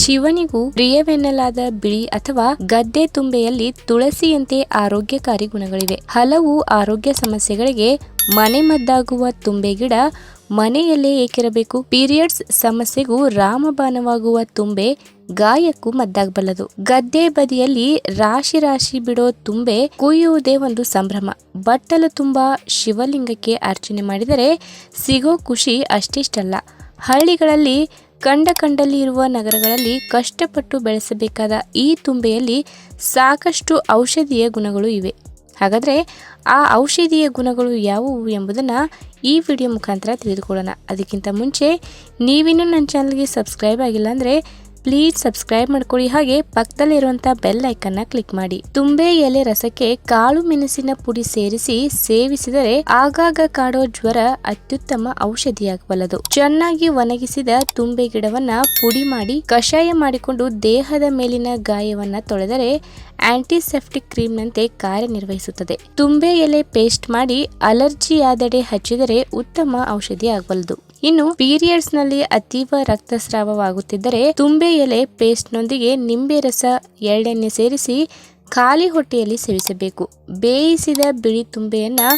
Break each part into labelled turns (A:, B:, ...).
A: ಶಿವನಿಗೂ ಪ್ರಿಯವೆನ್ನಲಾದ ಬಿಳಿ ಅಥವಾ ಗದ್ದೆ ತುಂಬೆಯಲ್ಲಿ ತುಳಸಿಯಂತೆ ಆರೋಗ್ಯಕಾರಿ ಗುಣಗಳಿವೆ. ಹಲವು ಆರೋಗ್ಯ ಸಮಸ್ಯೆಗಳಿಗೆ ಮನೆಮದ್ದಾಗುವ ತುಂಬೆ ಗಿಡ ಮನೆಯಲ್ಲೇ ಏಕಿರಬೇಕು. ಪೀರಿಯಡ್ಸ್ ಸಮಸ್ಯೆಗೂ ರಾಮಬಾಣವಾಗುವ ತುಂಬೆ ಗಾಯಕ್ಕೂ ಮದ್ದಾಗಬಲ್ಲದು. ಗದ್ದೆ ಬದಿಯಲ್ಲಿ ರಾಶಿ ರಾಶಿ ಬಿಡೋ ತುಂಬೆ ಕುಯ್ಯುವುದೇ ಒಂದು ಸಂಭ್ರಮ. ಬಟ್ಟಲು ತುಂಬ ಶಿವಲಿಂಗಕ್ಕೆ ಅರ್ಚನೆ ಮಾಡಿದರೆ ಸಿಗೋ ಖುಷಿ ಅಷ್ಟಿಷ್ಟಲ್ಲ. ಹಳ್ಳಿಗಳಲ್ಲಿ ಕಂಡ ಕಂಡಲ್ಲಿ ಇರುವ ನಗರಗಳಲ್ಲಿ ಕಷ್ಟಪಟ್ಟು ಬೆಳೆಸಬೇಕಾದ ಈ ತುಂಬೆಯಲ್ಲಿ ಸಾಕಷ್ಟು ಔಷಧೀಯ ಗುಣಗಳು ಇವೆ. ಹಾಗಾದರೆ ಆ ಔಷಧೀಯ ಗುಣಗಳು ಯಾವುವು ಎಂಬುದನ್ನು ಈ ವಿಡಿಯೋ ಮುಖಾಂತರ ತಿಳಿದುಕೊಳ್ಳೋಣ. ಅದಕ್ಕಿಂತ ಮುಂಚೆ ನೀವಿನ್ನೂ ನನ್ನ ಚಾನಲ್ಗೆ ಸಬ್ಸ್ಕ್ರೈಬ್ ಆಗಿಲ್ಲ ಅಂದರೆ ಪ್ಲೀಸ್ ಸಬ್ಸ್ಕ್ರೈಬ್ ಮಾಡ್ಕೊಳ್ಳಿ ಹಾಗೆ ಪಕ್ಕದಲ್ಲಿರುವಂಥ ಬೆಲ್ ಐಕನ್ನ ಕ್ಲಿಕ್ ಮಾಡಿ. ತುಂಬೆ ಎಲೆ ರಸಕ್ಕೆ ಕಾಳು ಮೆಣಸಿನ ಪುಡಿ ಸೇರಿಸಿ ಸೇವಿಸಿದರೆ ಆಗಾಗ ಕಾಡೋ ಜ್ವರ ಅತ್ಯುತ್ತಮ ಔಷಧಿಯಾಗಬಲ್ಲದು. ಚೆನ್ನಾಗಿ ಒಣಗಿಸಿದ ತುಂಬೆ ಗಿಡವನ್ನ ಪುಡಿ ಮಾಡಿ ಕಷಾಯ ಮಾಡಿಕೊಂಡು ದೇಹದ ಮೇಲಿನ ಗಾಯವನ್ನ ತೊಳೆದರೆ ಆಂಟಿಸೆಪ್ಟಿಕ್ ಕ್ರೀಮ್ನಂತೆ ಕಾರ್ಯನಿರ್ವಹಿಸುತ್ತದೆ. ತುಂಬೆ ಎಲೆ ಪೇಸ್ಟ್ ಮಾಡಿ ಅಲರ್ಜಿಯಾದೆಡೆ ಹಚ್ಚಿದರೆ ಉತ್ತಮ ಔಷಧಿ ಆಗಬಲ್ಲದು. ಇನ್ನು ಪೀರಿಯಡ್ಸ್ನಲ್ಲಿ ಅತೀವ ರಕ್ತಸ್ರಾವವಾಗುತ್ತಿದ್ದರೆ ತುಂಬೆ ಎಲೆ ಪೇಸ್ಟ್ನೊಂದಿಗೆ ನಿಂಬೆ ರಸ ಎಳ್ಳೆಣ್ಣೆ ಸೇರಿಸಿ ಖಾಲಿ ಹೊಟ್ಟೆಯಲ್ಲಿ ಸೇವಿಸಬೇಕು. ಬೇಯಿಸಿದ ಬಿಳಿ ತುಂಬೆಯನ್ನು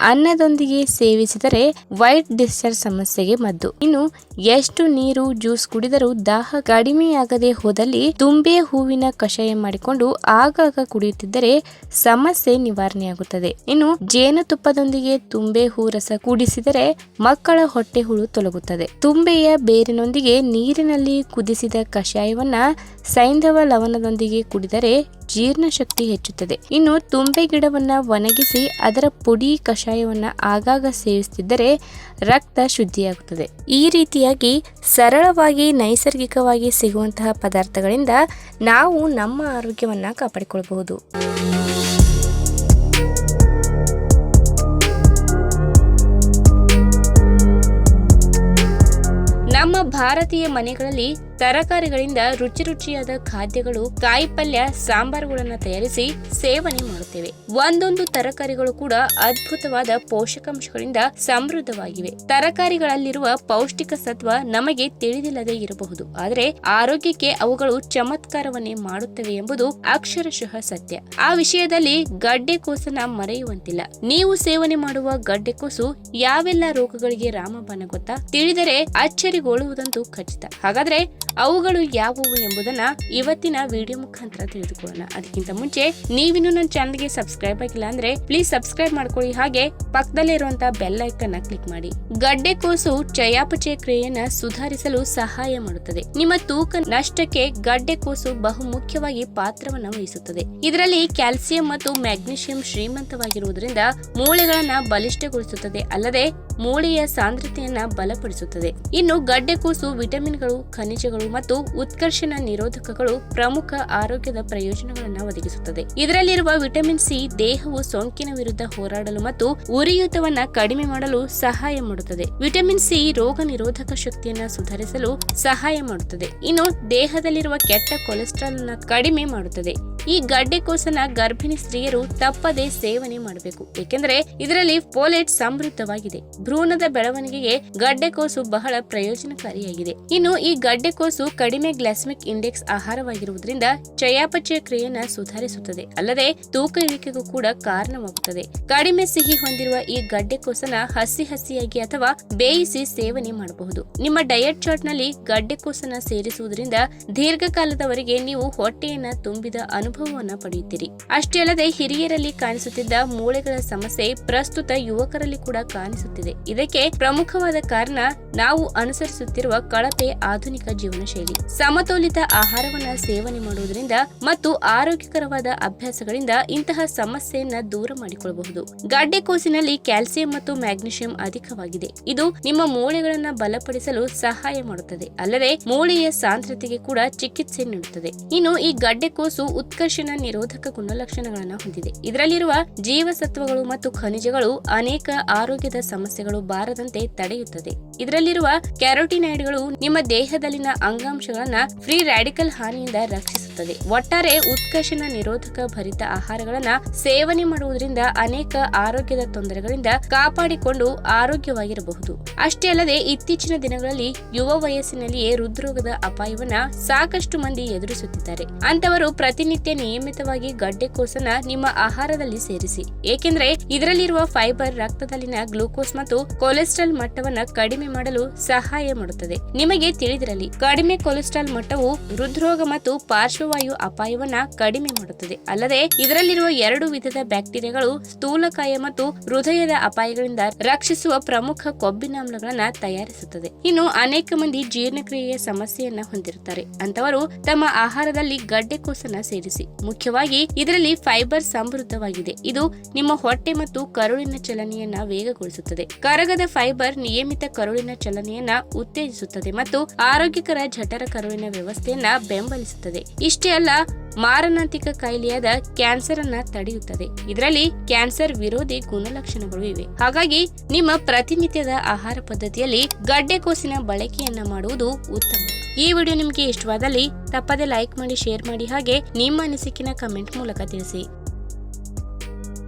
A: ಅನ್ನದೊಂದಿಗೆ ಸೇವಿಸಿದರೆ ವೈಟ್ ಡಿಸ್ಚಾರ್ಜ್ ಸಮಸ್ಯೆಗೆ ಮದ್ದು. ಇನ್ನು ಎಷ್ಟು ನೀರು, ಜ್ಯೂಸ್ ಕುಡಿದರೂ ದಾಹ ಕಡಿಮೆಯಾಗದೆ ಹೋದಲ್ಲಿ ತುಂಬೆ ಹೂವಿನ ಕಷಾಯ ಮಾಡಿಕೊಂಡು ಆಗಾಗ ಕುಡಿಯುತ್ತಿದ್ದರೆ ಸಮಸ್ಯೆ ನಿವಾರಣೆಯಾಗುತ್ತದೆ. ಇನ್ನು ಜೇನುತುಪ್ಪದೊಂದಿಗೆ ತುಂಬೆ ಹೂ ರಸ ಕುಡಿಸಿದರೆ ಮಕ್ಕಳ ಹೊಟ್ಟೆ ಹುಳು ತೊಲಗುತ್ತದೆ. ತುಂಬೆಯ ಬೇರಿನೊಂದಿಗೆ ನೀರಿನಲ್ಲಿ ಕುದಿಸಿದ ಕಷಾಯವನ್ನ ಸೈಂಧವ ಲವಣದೊಂದಿಗೆ ಕುಡಿದರೆ ಜೀರ್ಣಶಕ್ತಿ ಹೆಚ್ಚುತ್ತದೆ. ಇನ್ನು ತುಂಬೆ ಗಿಡವನ್ನ ಒಣಗಿಸಿ ಅದರ ಪುಡಿ ಕಷಾಯವನ್ನ ಆಗಾಗ ಸೇವಿಸುತ್ತಿದ್ದರೆ ರಕ್ತ ಶುದ್ಧಿಯಾಗುತ್ತದೆ. ಈ ರೀತಿಯಾಗಿ ಸರಳವಾಗಿ, ನೈಸರ್ಗಿಕವಾಗಿ ಸಿಗುವಂತಹ ಪದಾರ್ಥಗಳಿಂದ ನಾವು ನಮ್ಮ ಆರೋಗ್ಯವನ್ನ ಕಾಪಾಡಿಕೊಳ್ಳಬಹುದು ನಮ್ಮ ಭಾರತೀಯ ಮನೆಗಳಲ್ಲಿ ತರಕಾರಿಗಳಿಂದ ರುಚಿ ರುಚಿಯಾದ ಖಾದ್ಯಗಳು, ಕಾಯಿಪಲ್ಯ, ಸಾಂಬಾರುಗಳನ್ನ ತಯಾರಿಸಿ ಸೇವನೆ ಮಾಡುತ್ತೇವೆ. ಒಂದೊಂದು ತರಕಾರಿಗಳು ಕೂಡ ಅದ್ಭುತವಾದ ಪೋಷಕಾಂಶಗಳಿಂದ ಸಮೃದ್ಧವಾಗಿವೆ. ತರಕಾರಿಗಳಲ್ಲಿರುವ ಪೌಷ್ಟಿಕ ಸತ್ವ ನಮಗೆ ತಿಳಿದಿಲ್ಲದೆ ಇರಬಹುದು. ಆದರೆ ಆರೋಗ್ಯಕ್ಕೆ ಅವುಗಳು ಚಮತ್ಕಾರವನ್ನೇ ಮಾಡುತ್ತವೆ ಎಂಬುದು ಅಕ್ಷರಶಃ ಸತ್ಯ. ಆ ವಿಷಯದಲ್ಲಿ ಗಡ್ಡೆಕೋಸನ ಮರೆಯುವಂತಿಲ್ಲ. ನೀವು ಸೇವನೆ ಮಾಡುವ ಗಡ್ಡೆಕೋಸು ಯಾವೆಲ್ಲ ರೋಗಗಳಿಗೆ ರಾಮಬಾಣ ಗೊತ್ತಾ? ತಿಳಿದರೆ ಅಚ್ಚರಿಗೊಳ್ಳುವುದಂತೂ ಖಚಿತ. ಹಾಗಾದ್ರೆ ಅವುಗಳು ಯಾವುವು ಎಂಬುದನ್ನ ಇವತ್ತಿನ ವಿಡಿಯೋ ಮುಖಾಂತರ ತಿಳಿದುಕೊಳ್ಳೋಣ. ಅದಕ್ಕಿಂತ ಮುಂಚೆ ನೀವಿನ್ನು ನನ್ನ ಚಾನಲ್ಗೆ ಸಬ್ಸ್ಕ್ರೈಬ್ ಆಗಿಲ್ಲ ಅಂದ್ರೆ ಪ್ಲೀಸ್ ಸಬ್ಸ್ಕ್ರೈಬ್ ಮಾಡ್ಕೊಳ್ಳಿ. ಹಾಗೆ ಪಕ್ಕದಲ್ಲೇ ಇರುವಂತಹ ಬೆಲ್ ಐಕನ್ ಕ್ಲಿಕ್ ಮಾಡಿ. ಗಡ್ಡೆಕೋಸು ಚಯಾಪಚಯ ಕ್ರಿಯೆಯನ್ನ ಸುಧಾರಿಸಲು ಸಹಾಯ ಮಾಡುತ್ತದೆ. ನಿಮ್ಮ ತೂಕ ನಷ್ಟಕ್ಕೆ ಗಡ್ಡೆಕೋಸು ಬಹು ಮುಖ್ಯವಾಗಿ ಪಾತ್ರವನ್ನ ವಹಿಸುತ್ತದೆ. ಇದರಲ್ಲಿ ಕ್ಯಾಲ್ಸಿಯಂ ಮತ್ತು ಮ್ಯಾಗ್ನೀಷಿಯಂ ಶ್ರೀಮಂತವಾಗಿರುವುದರಿಂದ ಮೂಳೆಗಳನ್ನ ಬಲಿಷ್ಠಗೊಳಿಸುತ್ತದೆ. ಅಲ್ಲದೆ ಮೂಳೆಯ ಸಾಂದ್ರತೆಯನ್ನ ಬಲಪಡಿಸುತ್ತದೆ. ಇನ್ನು ಗಡ್ಡೆಕೋಸು ವಿಟಮಿನ್ಗಳು, ಖನಿಜಗಳು ಮತ್ತು ಉತ್ಕರ್ಷಣ ನಿರೋಧಕಗಳು ಪ್ರಮುಖ ಆರೋಗ್ಯದ ಪ್ರಯೋಜನಗಳನ್ನು ಒದಗಿಸುತ್ತದೆ. ಇದರಲ್ಲಿರುವ ವಿಟಮಿನ್ ಸಿ ದೇಹವು ಸೋಂಕಿನ ವಿರುದ್ಧ ಹೋರಾಡಲು ಮತ್ತು ಉರಿಯೂತವನ್ನ ಕಡಿಮೆ ಮಾಡಲು ಸಹಾಯ ಮಾಡುತ್ತದೆ. ವಿಟಮಿನ್ ಸಿ ರೋಗ ನಿರೋಧಕ ಶಕ್ತಿಯನ್ನ ಸುಧಾರಿಸಲು ಸಹಾಯ ಮಾಡುತ್ತದೆ. ಇನ್ನು ದೇಹದಲ್ಲಿರುವ ಕೆಟ್ಟ ಕೊಲೆಸ್ಟ್ರಾಲ್ ಅನ್ನ ಕಡಿಮೆ ಮಾಡುತ್ತದೆ. ಈ ಗಡ್ಡೆಕೋಸನ ಗರ್ಭಿಣಿ ಸ್ತ್ರೀಯರು ತಪ್ಪದೆ ಸೇವನೆ ಮಾಡಬೇಕು. ಏಕೆಂದರೆ ಇದರಲ್ಲಿ ಫೋಲೇಟ್ ಸಮೃದ್ಧವಾಗಿದೆ. ಭ್ರೂಣದ ಬೆಳವಣಿಗೆಗೆ ಗಡ್ಡೆಕೋಸು ಬಹಳ ಪ್ರಯೋಜನಕಾರಿಯಾಗಿದೆ. ಇನ್ನು ಈ ಗಡ್ಡೆಕೋಸು ಕಡಿಮೆ ಗ್ಲಾಸ್ಮಿಕ್ ಇಂಡೆಕ್ಸ್ ಆಹಾರವಾಗಿರುವುದರಿಂದ ಚಯಾಪಚಯ ಕ್ರಿಯೆಯನ್ನು ಸುಧಾರಿಸುತ್ತದೆ. ಅಲ್ಲದೆ ತೂಕ ಇಳಿಕೆಗೂ ಕೂಡ ಕಾರಣವಾಗುತ್ತದೆ. ಕಡಿಮೆ ಸಿಹಿ ಹೊಂದಿರುವ ಈ ಗಡ್ಡೆಕೋಸನ ಹಸಿ ಹಸಿಯಾಗಿ ಅಥವಾ ಬೇಯಿಸಿ ಸೇವನೆ ಮಾಡಬಹುದು. ನಿಮ್ಮ ಡಯಟ್ ಚಾರ್ಟ್ನಲ್ಲಿ ಗಡ್ಡೆಕೋಸನ ಸೇರಿಸುವುದರಿಂದ ದೀರ್ಘಕಾಲದವರೆಗೆ ನೀವು ಹೊಟ್ಟೆಯನ್ನ ತುಂಬಿದ ಅನುಭವವನ್ನು ಪಡೆಯುತ್ತೀರಿ. ಅಷ್ಟೇ ಅಲ್ಲದೆ ಹಿರಿಯರಲ್ಲಿ ಕಾಣಿಸುತ್ತಿದ್ದ ಮೂಳೆಗಳ ಸಮಸ್ಯೆ ಪ್ರಸ್ತುತ ಯುವಕರಲ್ಲಿ ಕೂಡ ಕಾಣಿಸುತ್ತಿದೆ. ಇದಕ್ಕೆ ಪ್ರಮುಖವಾದ ಕಾರಣ ನಾವು ಅನುಸರಿಸುತ್ತಿರುವ ಕಳಪೆ ಆಧುನಿಕ ಜೀವನ ಶೈಲಿ ಸಮತೋಲಿತ ಆಹಾರವನ್ನ ಸೇವನೆ ಮಾಡುವುದರಿಂದ ಮತ್ತು ಆರೋಗ್ಯಕರವಾದ ಅಭ್ಯಾಸಗಳಿಂದ ಇಂತಹ ಸಮಸ್ಯೆಯನ್ನ ದೂರ ಮಾಡಿಕೊಳ್ಳಬಹುದು ಗಡ್ಡೆಕೋಸಿನಲ್ಲಿ ಕ್ಯಾಲ್ಸಿಯಂ ಮತ್ತು ಮ್ಯಾಗ್ನೀಷಿಯಂ ಅಧಿಕವಾಗಿದೆ. ಇದು ನಿಮ್ಮ ಮೂಳೆಗಳನ್ನ ಬಲಪಡಿಸಲು ಸಹಾಯ ಮಾಡುತ್ತದೆ. ಅಲ್ಲದೆ ಮೂಳೆಯ ಸಾಂದ್ರತೆಗೆ ಕೂಡ ಚಿಕಿತ್ಸೆ ನೀಡುತ್ತದೆ. ಇನ್ನು ಈ ಗಡ್ಡೆಕೋಸು ಉತ್ಕರ್ಷಣ ನಿರೋಧಕ ಗುಣಲಕ್ಷಣಗಳನ್ನು ಹೊಂದಿದೆ. ಇದರಲ್ಲಿರುವ ಜೀವಸತ್ವಗಳು ಮತ್ತು ಖನಿಜಗಳು ಅನೇಕ ಆರೋಗ್ಯದ ಸಮಸ್ಯೆಗಳು ಬಾರದಂತೆ ತಡೆಯುತ್ತದೆ. ಇದರಲ್ಲಿ ಇದರಲ್ಲಿರುವ ಕ್ಯಾರೋಟಿನೈಡ್ಗಳು ನಿಮ್ಮ ದೇಹದಲ್ಲಿನ ಅಂಗಾಂಶಗಳನ್ನ ಫ್ರೀ ರ್ಯಾಡಿಕಲ್ ಹಾನಿಯಿಂದ ರಕ್ಷಿಸುತ್ತದೆ. ಒಟ್ಟಾರೆ ಉತ್ಕರ್ಷಣ ನಿರೋಧಕ ಭರಿತ ಆಹಾರಗಳನ್ನ ಸೇವನೆ ಮಾಡುವುದರಿಂದ ಅನೇಕ ಆರೋಗ್ಯದ ತೊಂದರೆಗಳಿಂದ ಕಾಪಾಡಿಕೊಂಡು ಆರೋಗ್ಯವಾಗಿರಬಹುದು. ಅಷ್ಟೇ ಅಲ್ಲದೆ ಇತ್ತೀಚಿನ ದಿನಗಳಲ್ಲಿ ಯುವ ವಯಸ್ಸಿನಲ್ಲಿಯೇ ಹೃದ್ರೋಗದ ಅಪಾಯವನ್ನ ಸಾಕಷ್ಟು ಮಂದಿ ಎದುರಿಸುತ್ತಿದ್ದಾರೆ. ಅಂತವರು ಪ್ರತಿನಿತ್ಯ ನಿಯಮಿತವಾಗಿ ಗಡ್ಡೆಕೋಸನ್ನ ನಿಮ್ಮ ಆಹಾರದಲ್ಲಿ ಸೇರಿಸಿ. ಏಕೆಂದರೆ ಇದರಲ್ಲಿರುವ ಫೈಬರ್ ರಕ್ತದಲ್ಲಿನ ಗ್ಲೂಕೋಸ್ ಮತ್ತು ಕೊಲೆಸ್ಟ್ರಾಲ್ ಮಟ್ಟವನ್ನ ಕಡಿಮೆ ಮಾಡಲು ಸಹಾಯ ಮಾಡುತ್ತದೆ. ನಿಮಗೆ ತಿಳಿದಿರಲಿ, ಕಡಿಮೆ ಕೊಲೆಸ್ಟ್ರಾಲ್ ಮಟ್ಟವು ಹೃದ್ರೋಗ ಮತ್ತು ಪಾರ್ಶ್ವವಾಯು ಅಪಾಯವನ್ನ ಕಡಿಮೆ ಮಾಡುತ್ತದೆ. ಅಲ್ಲದೆ, ಇದರಲ್ಲಿರುವ ಎರಡು ವಿಧದ ಬ್ಯಾಕ್ಟೀರಿಯಾಗಳು ಸ್ಥೂಲಕಾಯ ಮತ್ತು ಹೃದಯದ ಅಪಾಯಗಳಿಂದ ರಕ್ಷಿಸುವ ಪ್ರಮುಖ ಕೊಬ್ಬಿನಾಮ್ಲಗಳನ್ನ ತಯಾರಿಸುತ್ತದೆ. ಇನ್ನು ಅನೇಕ ಮಂದಿ ಜೀರ್ಣಕ್ರಿಯೆಯ ಸಮಸ್ಯೆಯನ್ನ ಹೊಂದಿರುತ್ತಾರೆ. ಅಂತವರು ತಮ್ಮ ಆಹಾರದಲ್ಲಿ ಗಡ್ಡೆಕೋಸನ್ನ ಸೇರಿಸಿ. ಮುಖ್ಯವಾಗಿ, ಇದರಲ್ಲಿ ಫೈಬರ್ ಸಮೃದ್ಧವಾಗಿದೆ. ಇದು ನಿಮ್ಮ ಹೊಟ್ಟೆ ಮತ್ತು ಕರುಳಿನ ಚಲನೆಯನ್ನ ವೇಗಗೊಳಿಸುತ್ತದೆ. ಕರಗದ ಫೈಬರ್ ನಿಯಮಿತ ಕರುಳಿನ ಚಲನೆಯನ್ನ ಉತ್ತೇಜಿಸುತ್ತದೆ ಮತ್ತು ಆರೋಗ್ಯಕರ ಜಠರ ಕರುವಿನ ವ್ಯವಸ್ಥೆಯನ್ನ ಬೆಂಬಲಿಸುತ್ತದೆ. ಇಷ್ಟೇ ಅಲ್ಲ, ಮಾರಣಾಂತಿಕ ಕಾಯಿಲೆಯಾದ ಕ್ಯಾನ್ಸರ್ ಅನ್ನ ತಡೆಯುತ್ತದೆ. ಇದರಲ್ಲಿ ಕ್ಯಾನ್ಸರ್ ವಿರೋಧಿ ಗುಣಲಕ್ಷಣಗಳು ಇವೆ. ಹಾಗಾಗಿ ನಿಮ್ಮ ಪ್ರತಿನಿತ್ಯದ ಆಹಾರ ಪದ್ಧತಿಯಲ್ಲಿ ಗಡ್ಡೆಕೋಸಿನ ಬಳಕೆಯನ್ನ ಮಾಡುವುದು ಉತ್ತಮ. ಈ ವಿಡಿಯೋ ನಿಮಗೆ ಇಷ್ಟವಾದಲ್ಲಿ ತಪ್ಪದೆ ಲೈಕ್ ಮಾಡಿ, ಶೇರ್ ಮಾಡಿ ಹಾಗೆ ನಿಮ್ಮ ಅನಿಸಿಕಿನ ಕಮೆಂಟ್ ಮೂಲಕ ತಿಳಿಸಿ.